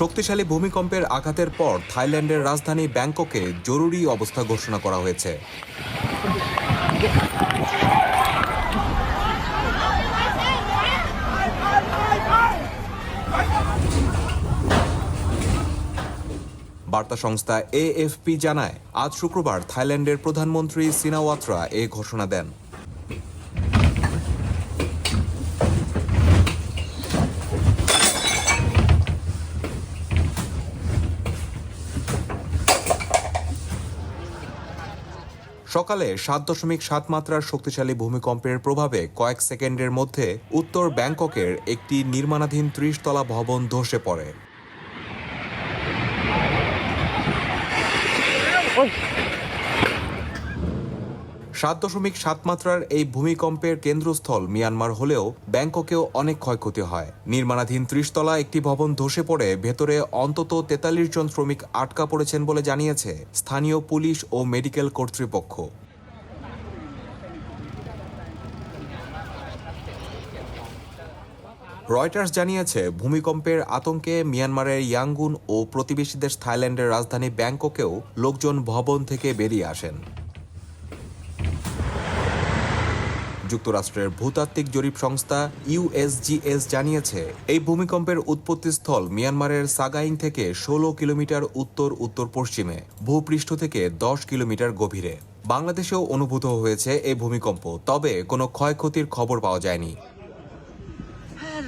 শক্তিশালী ভূমিকম্পের আঘাতের পর থাইল্যান্ডের রাজধানী ব্যাংককে জরুরি অবস্থা ঘোষণা করা হয়েছে। বার্তা সংস্থা এএফপি জানায়, আজ শুক্রবার থাইল্যান্ডের প্রধানমন্ত্রী সিনাওয়াত্রা এ ঘোষণা দেন। সকালে সাত দশমিক সাত মাত্রার শক্তিশালী ভূমিকম্পের প্রভাবে কয়েক সেকেন্ডের মধ্যে উত্তর ব্যাংককের একটি নির্মাণাধীন ত্রিশতলা ভবন ধসে পড়ে। সাত দশমিক সাত মাত্রার এই ভূমিকম্পের কেন্দ্রস্থল মিয়ানমার হলেও ব্যাংককেও অনেক ক্ষয়ক্ষতি হয়। নির্মাণাধীন ত্রিশতলা একটি ভবন ধসে পড়ে, ভেতরে অন্তত তেতাল্লিশ জন শ্রমিক আটকা পড়েছেন বলে জানিয়েছে স্থানীয় পুলিশ ও মেডিকেল কর্তৃপক্ষ। রয়টার্স জানিয়েছে, ভূমিকম্পের আতঙ্কে মিয়ানমারের ইয়াঙ্গুন ও প্রতিবেশী দেশ থাইল্যান্ডের রাজধানী ব্যাংককেও লোকজন ভবন থেকে বেরিয়ে আসেন। যুক্তরাষ্ট্রের ভূতাত্ত্বিক জরিপ সংস্থা ইউএসজিএস জানিয়েছে, এই ভূমিকম্পের উৎপত্তিস্থল মিয়ানমারের সাগাইং থেকে ষোলো কিলোমিটার উত্তর উত্তর পশ্চিমে, ভূপৃষ্ঠ থেকে দশ কিলোমিটার গভীরে। বাংলাদেশেও অনুভূত হয়েছে এই ভূমিকম্প, তবে কোনো ক্ষয়ক্ষতির খবর পাওয়া যায়নি। হ্যাঁ